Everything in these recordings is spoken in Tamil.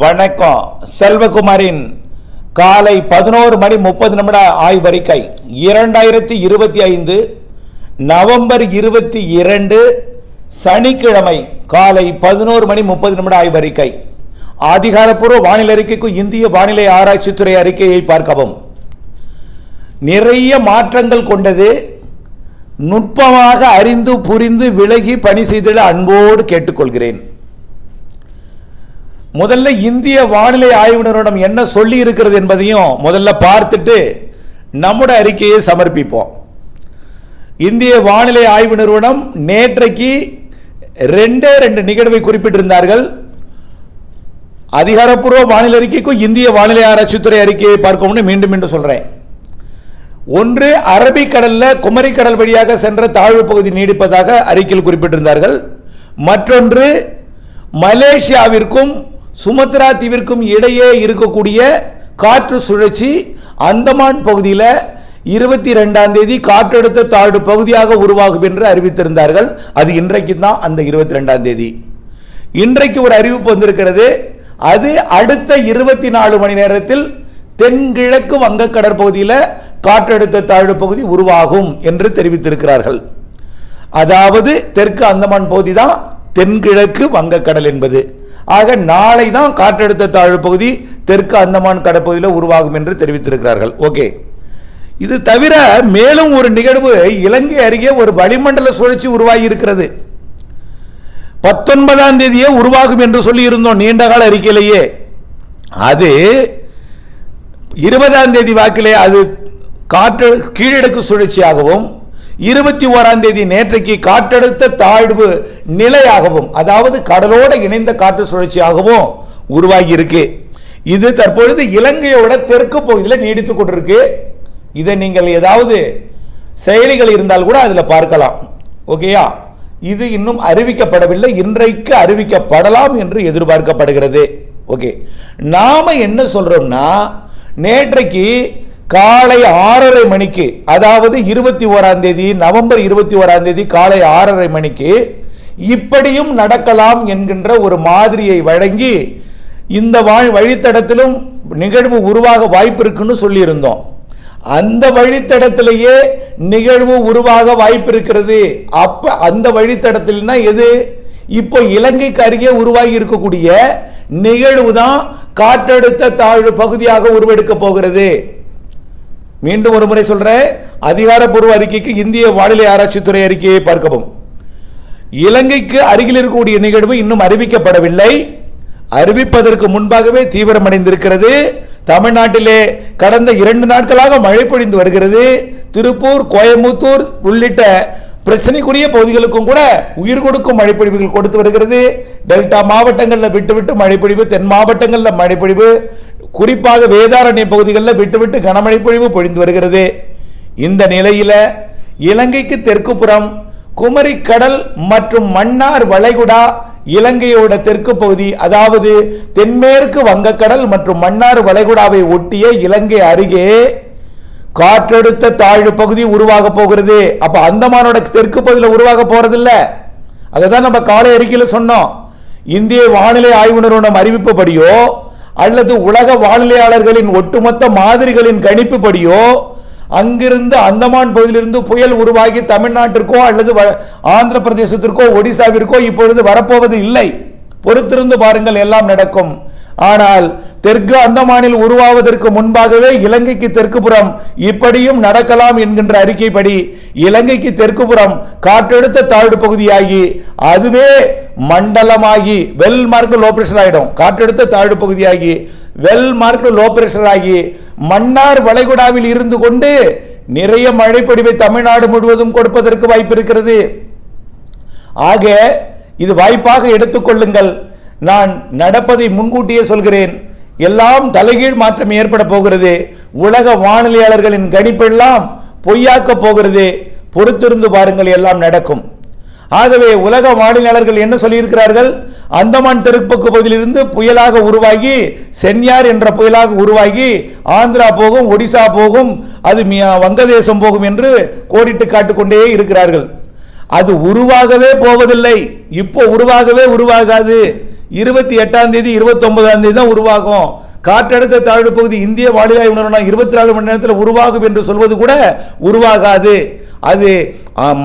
வணக்கம். செல்வகுமாரின் காலை பதினோரு மணி முப்பது நிமிட ஆய்வறிக்கை. இரண்டாயிரத்தி இருபத்தி ஐந்து நவம்பர் இருபத்தி இரண்டு சனிக்கிழமை காலை பதினோரு மணி முப்பது நிமிட ஆய்வறிக்கை. அதிகாரப்பூர்வ வானிலை அறிக்கைக்கு இந்திய வானிலை ஆராய்ச்சித்துறை அறிக்கையை பார்க்கவும். நிறைய மாற்றங்கள் கொண்டது. நுட்பமாக அறிந்து புரிந்து விலகி பணி செய்திட அன்போடு கேட்டுக்கொள்கிறேன். முதல்ல இந்திய வானிலை ஆய்வு நிறுவனம் என்ன சொல்லி இருக்கிறது என்பதையும் முதல்ல பார்த்துட்டு நம்முடைய அறிக்கையை சமர்ப்பிப்போம். இந்திய வானிலை ஆய்வு நிறுவனம் நேற்றைக்கு ரெண்டே ரெண்டு நிகழ்வை குறிப்பிட்டிருந்தார்கள். அதிகாரப்பூர்வ வானிலை அறிக்கைக்கும் இந்திய வானிலை ஆராய்ச்சித்துறை அறிக்கையை பார்க்கணும்னு மீண்டும் மீண்டும் சொல்றேன். ஒன்று அரபிக்கடலில் குமரிக்கடல் வழியாக சென்ற தாழ்வு பகுதி நீடிப்பதாக அறிக்கையில் குறிப்பிட்டிருந்தார்கள். மற்றொன்று மலேசியாவிற்கும் சுமத்ரா தீவிற்கும் இடையே இருக்கக்கூடிய காற்று சுழற்சி அந்தமான் பகுதியில் இருபத்தி ரெண்டாம் தேதி காற்றழுத்த தாழ்வு பகுதியாக உருவாகும் என்று அறிவித்திருந்தார்கள். அது இன்றைக்கு தான் அந்த இருபத்தி ரெண்டாம் தேதி. இன்றைக்கு ஒரு அறிவிப்பு வந்திருக்கிறது. அது அடுத்த இருபத்தி நாலு மணி நேரத்தில் தென்கிழக்கு வங்க கடற்பகுதியில் காற்றழுத்த தாழ்வு பகுதி உருவாகும் என்று தெரிவித்திருக்கிறார்கள். அதாவது தெற்கு அந்தமான் பகுதி தான் தென்கிழக்கு வங்கக்கடல் என்பது. ஆக நாளை தான் காற்றழுத்த தாழ்வு பகுதி தெற்கு அந்தமான் கடற்பகுதியில் உருவாகும் என்று தெரிவித்திருக்கிறார்கள். ஓகே. இது தவிர மேலும் ஒரு நிகழ்வு இலங்கை அருகே ஒரு வளிமண்டல சுழற்சி உருவாகி இருக்கிறது பத்தொன்பதாம் தேதியே உருவாகும் என்று சொல்லி இருந்தோம் நீண்ட கால அறிக்கையிலேயே. அது இருபதாம் தேதி வாக்கிலே அது காற்று கீழடுக்கு சுழற்சியாகவும் இருபத்தி ஓராம் தேதி நேற்றைக்கு காற்றழுத்த தாழ்வு நிலையாகவும் அதாவது கடலோடு இணைந்த காற்று சுழற்சியாகவும் உருவாகி இருக்கு இது தற்பொழுது இலங்கையோட தெற்கு பகுதியில் நீடித்து கொண்டிருக்கு. இதை நீங்கள் ஏதாவது செயலிகள் இருந்தால் கூட அதில் பார்க்கலாம். ஓகேயா இது இன்னும் அறிவிக்கப்படவில்லை. இன்றைக்கு அறிவிக்கப்படலாம் என்று எதிர்பார்க்கப்படுகிறது. ஓகே நாம என்ன சொல்றோம்னா நேற்றைக்கு காலை ஆறரை மணிக்கு அதாவது இருபத்தி ஓராம் தேதி நவம்பர் இருபத்தி ஓராம் தேதி காலை ஆறரை மணிக்கு இப்படியும் நடக்கலாம் என்கின்ற ஒரு மாதிரியை வழங்கி இந்த வா- வழித்தடத்திலும் நிகழ்வு உருவாக வாய்ப்பு இருக்குன்னு சொல்லியிருந்தோம். அந்த வழித்தடத்திலேயே நிகழ்வு உருவாக வாய்ப்பு இருக்கிறது அப்ப அந்த வழித்தடத்தில்னா எது? இப்போ இலங்கைக்கு அருகே உருவாகி இருக்கக்கூடிய நிகழ்வு தான் காற்றழுத்த தாழ்வு பகுதியாக உருவெடுக்க போகிறது. மீண்டும் ஒரு முறை சொல்றேன் அதிகாரப்பூர்வ அறிக்கைக்கு இந்திய வானிலை ஆராய்ச்சித்துறை அறிக்கையை பார்க்கவும். இலங்கைக்கு அருகில் இருக்கக்கூடிய நிகழ்வு இன்னும் அறிவிக்கப்படவில்லை. அறிவிப்பதற்கு முன்பாகவே தீவிரமடைந்திருக்கிறது. தமிழ்நாட்டிலே கடந்த இரண்டு நாட்களாக மழை பொழிந்து வருகிறது. திருப்பூர் கோயம்புத்தூர் உள்ளிட்ட பிரச்சனைக்குரிய பகுதிகளுக்கும் கூட உயிர் கொடுக்கும் மழைப்பொழிவுகள் கொடுத்து வருகிறது. டெல்டா மாவட்டங்களில் விட்டுவிட்டு மழைப்பொழிவு தென் மாவட்டங்களில் மழைப்பொழிவு குறிப்பாக வேதாரண்ய பகுதிகளில் விட்டுவிட்டு கனமழை பொழிவு பொழிந்து வருகிறது. இந்த நிலையில இலங்கைக்கு தெற்கு புறம் குமரி கடல் மற்றும் மன்னார் வளைகுடா இலங்கையோட தெற்கு பகுதி அதாவது தென்மேற்கு வங்கக்கடல் மற்றும் மன்னார் வளைகுடாவை ஒட்டிய இலங்கை அருகே காற்றழுத்த தாழ்வு பகுதி உருவாக போகிறது. அப்ப அந்தமானோட தெற்கு பகுதியில் உருவாக போறது இல்ல அதை தான் நம்ம காலை அறிக்கையில் சொன்னோம். இந்திய வானிலை ஆய்வு நிறுவனம் அறிவிப்புப்படியோ அல்லது உலக வானிலையாளர்களின் ஒட்டுமொத்த மாதிரிகளின் கணிப்புப்படியோ அங்கிருந்து அந்தமான் பகுதியிலிருந்து புயல் உருவாகி தமிழ்நாட்டிற்கோ அல்லது வ- ஆந்திர பிரதேசத்திற்கோ ஒடிசாவிற்கோ இப்பொழுது வரப்போவது இல்லை. பொறுத்திருந்து பாருங்கள் எல்லாம் நடக்கும். ஆனால் தெற்கு அந்தமானில் உருவாவதற்கு முன்பாகவே இலங்கைக்கு தெற்குப்புறம் இப்படியும் நடக்கலாம் என்கின்ற அறிக்கைப்படி இலங்கைக்கு தெற்குப்புறம் காற்றெடுத்த காற்றழுத்த தாழ்வு பகுதியாகி அதுவே மண்டலமாகி வெல் மார்க் லோ பிரஷர் ஆகிடும் காற்றழுத்த தாழ்வு பகுதியாகி வெல் மார்க் லோ பிரஷர் ஆகி மன்னார் வளைகுடாவில் இருந்து கொண்டு நிறைய மழைப்பொழிவை தமிழ்நாடு முழுவதும் கொடுப்பதற்கு வாய்ப்பு இருக்கிறது. ஆக இது வாய்ப்பாக எடுத்துக்கொள்ளுங்கள் நான் நடப்பதை முன்கூட்டியே சொல்கிறேன். எல்லாம் தலைகீழ் மாற்றம் ஏற்பட போகிறது. உலக வானிலையாளர்களின் கணிப்பெல்லாம் பொய்யாக்க போகிறது. பொறுத்திருந்து பாருங்கள் எல்லாம் நடக்கும். ஆகவே உலக வானிலையாளர்கள் என்ன சொல்லியிருக்கிறார்கள்? அந்தமான் தெற்கு பகுதியிலிருந்து புயலாக உருவாகி சென்யார் என்ற புயலாக உருவாகி ஆந்திரா போகும் ஒடிசா போகும் அது வங்கதேசம் போகும் என்று கோடிட்டு காட்டுக்கொண்டே இருக்கிறார்கள். அது உருவாகவே போவதில்லை. இப்போ உருவாகவே உருவாகாது. இருபத்தி எட்டாம் தேதி இருபத்தொன்பதாம் தேதி தான் உருவாகும். காற்றழுத்த தாழ்வு பகுதி இந்திய வானிலை உணர்வுனா இருபத்தி நாலு மணி நேரத்தில் உருவாகும் என்று சொல்வது கூட உருவாகாது. அது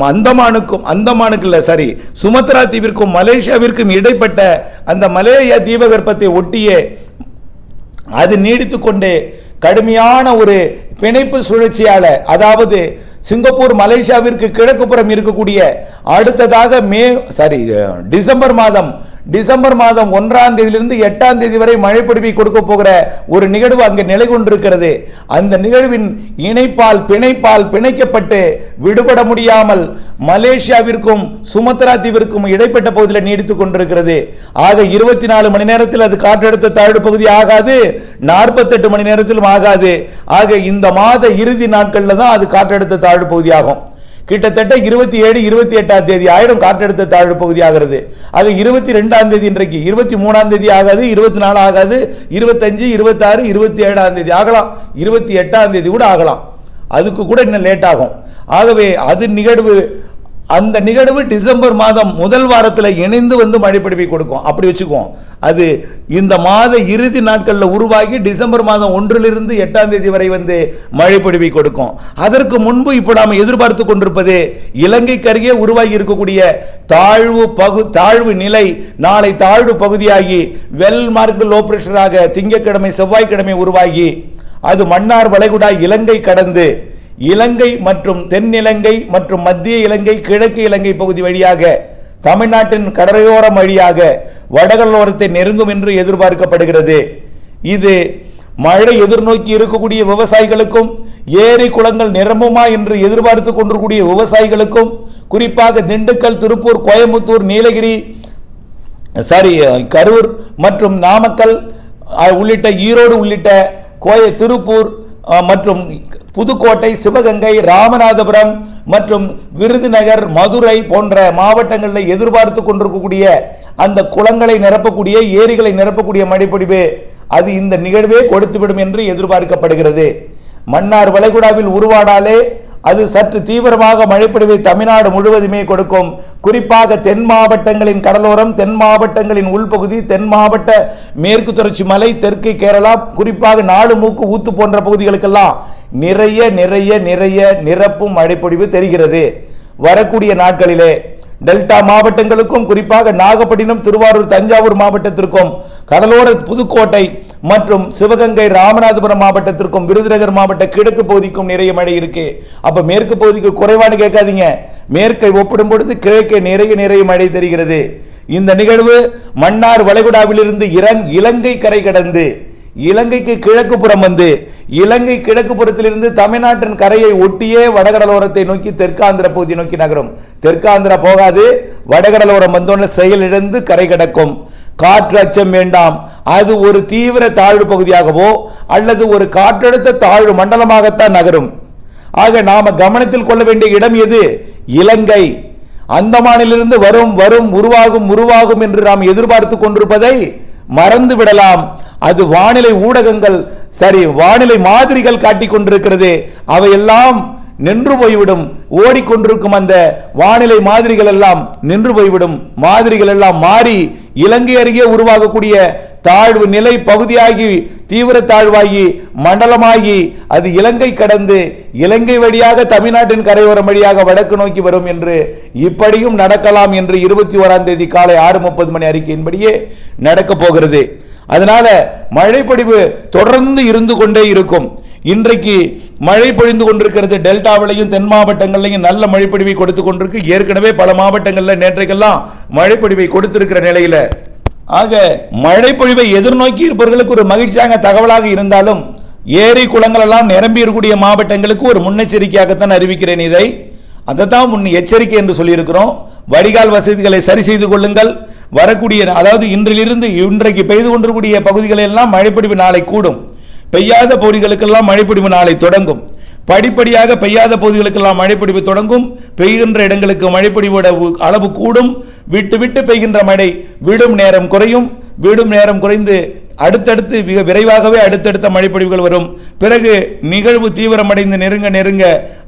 அந்தமானுக்கும் அந்தமானுக்கு இல்லை சரி சுமத்ரா தீவிற்கும் மலேசியாவிற்கும் இடைப்பட்ட அந்த மலேரியா தீபகற்பத்தை ஒட்டியே அது நீடித்து கொண்டு கடுமையான ஒரு பிணைப்பு சுழற்சியால் அதாவது சிங்கப்பூர் மலேசியாவிற்கு கிழக்கு புறம் இருக்கக்கூடிய அடுத்ததாக மே சாரி டிசம்பர் மாதம் டிசம்பர் மாதம் ஒன்றாம் தேதியிலிருந்து எட்டாம் தேதி வரை மழைப்பிடிப்பை கொடுக்க போகிற ஒரு நிகழ்வு அங்கே நிலை கொண்டிருக்கிறது. அந்த நிகழ்வின் இணைப்பால் பிணைப்பால் பிணைக்கப்பட்டு விடுபட முடியாமல் மலேசியாவிற்கும் சுமத்ரா தீவிற்கும் இடைப்பட்ட பகுதியில் நீடித்துக் கொண்டிருக்கிறது. ஆக இருபத்தி நாலு மணி நேரத்தில் அது காற்றழுத்த தாழ்வு பகுதி ஆகாது நாற்பத்தெட்டு மணி நேரத்திலும் ஆகாது. ஆக இந்த மாத இறுதி நாட்களில் தான் அது காற்றழுத்த தாழ்வு பகுதி ஆகும் கிட்டத்தட்ட இருபத்தி ஏழு இருபத்தி எட்டாம் தேதி ஆயிடும் காற்றழுத்த தாழ்வு பகுதி ஆகிறது ஆக இருபத்தி ரெண்டாம் தேதி இன்றைக்கு இருபத்தி மூணாம் தேதி ஆகாது இருபத்தி நாலு ஆகாது இருபத்தஞ்சு இருபத்தாறு இருபத்தி ஏழாம் தேதி ஆகலாம். இருபத்தி எட்டாம் தேதி கூட ஆகலாம். அதுக்கு கூட இன்னும் லேட் ஆகும். ஆகவே அது நிகழ்வு அந்த நிகழ்வு டிசம்பர் மாதம் முதல் வாரத்தில் இணைந்து வந்து மழைப்பிடிப்பை கொடுக்கும். அப்படி வச்சுக்குவோம் அது இந்த மாத இறுதி நாட்களில் உருவாகி டிசம்பர் மாதம் ஒன்றிலிருந்து எட்டாம் தேதி வரை வந்து மழைப்பிடிப்பை கொடுக்கும். அதற்கு முன்பு இப்போ நாம் எதிர்பார்த்து கொண்டிருப்பது இலங்கைக்கு அருகே உருவாகி இருக்கக்கூடிய தாழ்வு பகு தாழ்வு நிலை நாளை தாழ்வு பகுதியாகி வெல் மார்க் லோ பிரஷராக திங்கக்கிழமை செவ்வாய்க்கிழமை உருவாகி அது மன்னார் வளைகுடா இலங்கை கடந்து இலங்கை மற்றும் தென்னிலங்கை மற்றும் மத்திய இலங்கை கிழக்கு இலங்கை பகுதி வழியாக தமிழ்நாட்டின் கடலையோரம் வழியாக வடகடலோரத்தை நெருங்கும் என்று எதிர்பார்க்கப்படுகிறது. இது மழை எதிர்நோக்கி இருக்கக்கூடிய விவசாயிகளுக்கும் ஏரி குளங்கள் நிரம்புமா என்று எதிர்பார்த்து கொண்டிருக்கூடிய விவசாயிகளுக்கும் குறிப்பாக திண்டுக்கல் திருப்பூர் கோயம்புத்தூர் நீலகிரி சாரி கரூர் மற்றும் நாமக்கல் உள்ளிட்ட ஈரோடு உள்ளிட்ட கோய திருப்பூர் மற்றும் புதுக்கோட்டை சிவகங்கை ராமநாதபுரம் மற்றும் விருதுநகர் மதுரை போன்ற மாவட்டங்களில் எதிர்பார்த்து கொண்டிருக்கக்கூடிய அந்த குளங்களை நிரப்பக்கூடிய ஏரிகளை நிரப்பக்கூடிய மழைப்பொழிவு அது இந்த நிகழ்வே கொடுத்துவிடும் என்று எதிர்பார்க்கப்படுகிறது. மன்னார் வளைகுடாவில் உருவானாலே அது சற்று தீவிரமாக மழைப்பொழிவை தமிழ்நாடு முழுவதுமே கொடுக்கும். குறிப்பாக தென் மாவட்டங்களின் கடலோரம் தென் மாவட்டங்களின் உள்பகுதி தென் மாவட்ட மேற்கு தொடர்ச்சி மலை தெற்கு கேரளா குறிப்பாக நாலு மூக்கு ஊத்து போன்ற பகுதிகளுக்கெல்லாம் நிறைய நிறைய நிறைய நிரப்பும் மழைப்பொழிவு தெரிகிறது. வரக்கூடிய நாட்களிலே டெல்டா மாவட்டங்களுக்கும் குறிப்பாக நாகப்பட்டினம் திருவாரூர் தஞ்சாவூர் மாவட்டத்திற்கும் கடலோர புதுக்கோட்டை மற்றும் சிவகங்கை ராமநாதபுரம் மாவட்டத்திற்கும் விருதுநகர் மாவட்ட கிழக்கு பகுதிக்கும் நிறைய மழை இருக்கு. அப்ப மேற்கு பகுதிக்கு குறைவானு கேட்காதீங்க. மேற்கை ஒப்பிடும் பொழுது கிழக்கே நிறைய நிறைய மழை தெரிகிறது. இந்த நிகழ்வு மன்னார் வளைகுடாவிலிருந்து இறங் இலங்கை கரை கடந்து இலங்கைக்கு கிழக்கு புறம் வந்து இலங்கை கிழக்கு புறத்திலிருந்து தமிழ்நாட்டின் கரையை ஒட்டியே வடகடலோரத்தை நோக்கி தெற்காந்திர பகுதி நோக்கி நகரும். தெற்காந்திரா போகாது வடகடலோரம் வந்தோன்னு செயலிழந்து கரை கடக்கும். காற்று அச்சம் வேண்டாம். அது ஒரு தீவிர தாழ்வு பகுதியாகவோ அல்லது ஒரு காற்றழுத்த தாழ்வு மண்டலமாகத்தான் நகரும். ஆக நாம் கவனத்தில் கொள்ள வேண்டிய இடம் எது? இலங்கை. அந்தமானிலிருந்து வரும் வரும் உருவாகும் உருவாகும் என்று நாம் எதிர்பார்த்து கொண்டிருப்பதை மறந்து விடலாம். அது வானிலை ஊடகங்கள் சரி வானிலை மாதிரிகள் காட்டிக் கொண்டிருக்கிறது. அவையெல்லாம் நின்று போய்விடும். ஓடிக்கொண்டிருக்கும் அந்த வானிலை மாதிரிகள் எல்லாம் நின்று போய்விடும். மாதிரிகள் எல்லாம் மாறி இலங்கை அருகே உருவாகக்கூடிய தாழ்வு நிலை பகுதியாகி தீவிர தாழ்வாகி மண்டலமாகி அது இலங்கை கடந்து இலங்கை வழியாக தமிழ்நாட்டின் கரையோரம் வழியாக வடக்கு நோக்கி வரும் என்று இப்படியும் நடக்கலாம் என்று இருபத்தி ஓராம் தேதி காலை ஆறு முப்பது மணி அறிக்கையின்படியே நடக்கப் போகிறது. அதனால மழைப்பொடிவு தொடர்ந்து இருந்து கொண்டே இருக்கும். இன்றைக்கு மழை பொழிந்து கொண்டிருக்கிறது. டெல்டாவிலையும் தென் மாவட்டங்கள்லையும் நல்ல மழைப்பொழிவை கொடுத்து கொண்டிருக்கு. ஏற்கனவே பல மாவட்டங்களில் நேற்றைக்கெல்லாம் மழைப்பொழிவை கொடுத்திருக்கிற நிலையில். ஆக மழைப்பொழிவை எதிர்நோக்கி இருப்பவர்களுக்கு ஒரு மகிழ்ச்சியாக தகவலாக இருந்தாலும் ஏரி குளங்கள் எல்லாம் நிரம்பி இருக்கக்கூடிய மாவட்டங்களுக்கு ஒரு முன்னெச்சரிக்கையாகத்தான் அறிவிக்கிறேன் இதை. அதைத்தான் முன் எச்சரிக்கை என்று சொல்லியிருக்கிறோம். வடிகால் வசதிகளை சரி செய்து கொள்ளுங்கள். வரக்கூடிய அதாவது இன்றிலிருந்து இன்றைக்கு பெய்து கொண்டிருக்கூடிய பகுதிகளெல்லாம் மழைப்பொழிவு நாளை கூடும். பெய்யாத பகுதிகளுக்கெல்லாம் மழைப்பொழிவு நாளை தொடங்கும். படிப்படியாக பெய்யாத பகுதிகளுக்கெல்லாம் மழைப்பொழிவு தொடங்கும். பெய்கின்ற இடங்களுக்கு மழைப்பிடிவோட அளவு கூடும். விட்டு விட்டு பெய்கின்ற மழை விடும் நேரம் குறையும். விடும் நேரம் குறைந்து அடுத்தடுத்து மிக விரைவாகவே அடுத்தடுத்த மழைப்பொழிவுகள் வரும். பிறகு நிகழ்வு தீவிரமடைந்து நெருங்க நெருங்க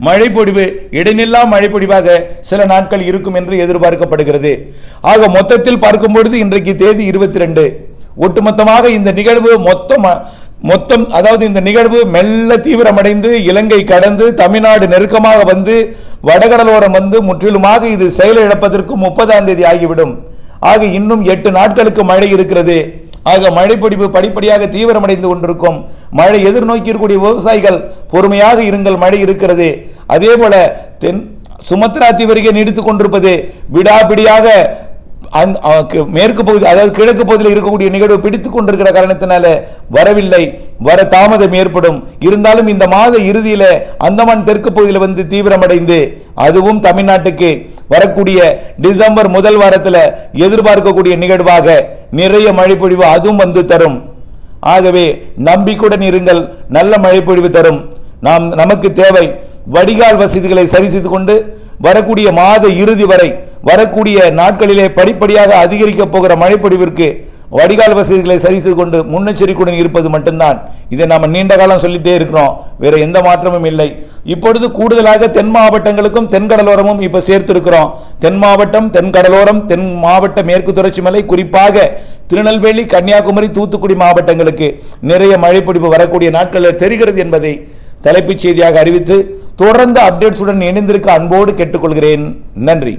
மழைப்பொழிவு இடைநில்லா மழைப்பொழிவாக சில நாட்கள் இருக்கும் என்று எதிர்பார்க்கப்படுகிறது. ஆக மொத்தத்தில் பார்க்கும் பொழுது இன்றைக்கு தேதி இருபத்தி ரெண்டு. ஒட்டுமொத்தமாக இந்த நிகழ்வு மொத்த மொத்தம் அதாவது இந்த நிகழ்வு மெல்ல தீவிரமடைந்து இலங்கை கடந்து தமிழ்நாடு நெருக்கமாக வந்து வடகடலோரம் வந்து முற்றிலுமாக இது செயலிழப்பதற்கு முப்பதாம் தேதி ஆகிவிடும். ஆக இன்னும் எட்டு நாட்களுக்கு மழை இருக்கிறது. ஆக மழைப்பிடிப்பு படிப்படியாக தீவிரமடைந்து கொண்டிருக்கும். மழை எதிர்நோக்கி இருக்கக்கூடிய விவசாயிகள் பொறுமையாக இருங்கள் மழை இருக்கிறது. அதே போல தென் சுமத்ரா தீவிரிகை நீடித்துக் கொண்டிருப்பது விடாபிடியாக அந்த- மேற்கு பகுதி அதாவது கிழக்கு பகுதியில் இருக்கக்கூடிய நிகழ்வு பிடித்து கொண்டிருக்கிற காரணத்தினால வரவில்லை. வர தாமதம் ஏற்படும். இருந்தாலும் இந்த மாத இறுதியில் அந்தமான் தெற்கு பகுதியில் வந்து தீவிரமடைந்து அதுவும் தமிழ்நாட்டுக்கு வரக்கூடிய டிசம்பர் முதல் வாரத்தில் எதிர்பார்க்கக்கூடிய நிகழ்வாக நிறைய மழைப்பொழிவு அதுவும் வந்து தரும். ஆகவே நம்பிக்கையுடன் இருங்கள். நல்ல மழைப்பொழிவு தரும். நாம் நமக்கு தேவை வடிகால் வசதிகளை சரி செய்து கொண்டு வரக்கூடிய மாத இறுதி வரை வரக்கூடிய நாட்களிலே படிப்படியாக அதிகரிக்கப் போகிற மழைப்பொழிவிற்கு வடிகால் வசதிகளை சரி செய்து கொண்டு முன்னெச்சரிக்கையுடன் இருப்பது மட்டும்தான். இதை நாம் நீண்ட காலம் சொல்லிட்டே இருக்கிறோம். வேற எந்த மாற்றமும் இல்லை. இப்பொழுது கூடுதலாக தென் மாவட்டங்களுக்கும் தென்கடலோரமும் இப்போ சேர்த்திருக்கிறோம். தென் மாவட்டம் தென்கடலோரம் தென் மாவட்ட மேற்கு தொடர்ச்சி மலை குறிப்பாக திருநெல்வேலி கன்னியாகுமரி தூத்துக்குடி மாவட்டங்களுக்கு நிறைய மழைப்பொழிவு வரக்கூடிய நாட்களில் தெரிகிறது என்பதை தலைப்புச் செய்தியாக அறிவித்து தொடர்ந்து அப்டேட்ஸுடன் இணைந்திருக்க அன்போடு கேட்டுக்கொள்கிறேன். நன்றி.